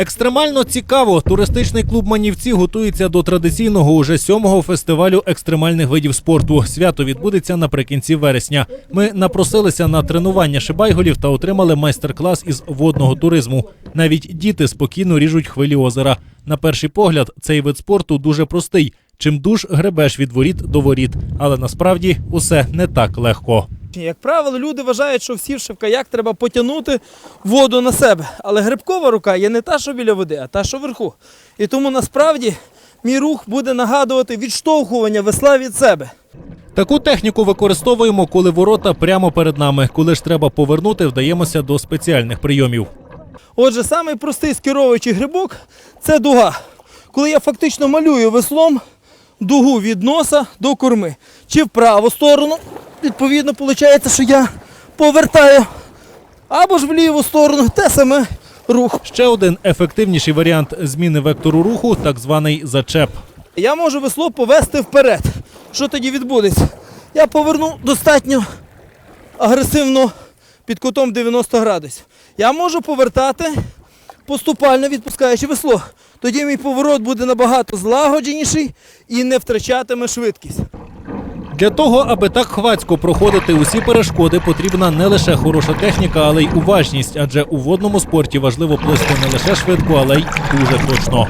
Екстремально цікаво. Туристичний клуб Манівці готується до традиційного уже сьомого фестивалю екстремальних видів спорту. Свято відбудеться наприкінці вересня. Ми напросилися на тренування шибайголів та отримали майстер-клас із водного туризму. Навіть діти спокійно ріжуть хвилі озера. На перший погляд, цей вид спорту дуже простий. Чим душ гребеш від воріт до воріт, але насправді усе не так легко. Як правило, люди вважають, що всівши в каяк треба потягнути воду на себе. Але грибкова рука є не та, що біля води, а та, що вверху. І тому насправді мій рух буде нагадувати відштовхування весла від себе. Таку техніку використовуємо, коли ворота прямо перед нами. Коли ж треба повернути, вдаємося до спеціальних прийомів. Отже, самий простий скеровуючий грибок це дуга. Коли я фактично малюю веслом дугу від носа до корми. Чи в праву сторону, відповідно, виходить, що я повертаю, або ж в ліву сторону, те саме рух. Ще один ефективніший варіант зміни вектору руху так званий зачеп. Я можу весло повести вперед. Що тоді відбудеться? Я поверну достатньо агресивно під кутом 90 градусів. Я можу повертати поступально відпускаючи весло. Тоді мій поворот буде набагато злагодженіший і не втрачатиме швидкість. Для того, аби так хвацько проходити усі перешкоди, потрібна не лише хороша техніка, але й уважність, адже у водному спорті важливо плисти не лише швидко, але й дуже точно.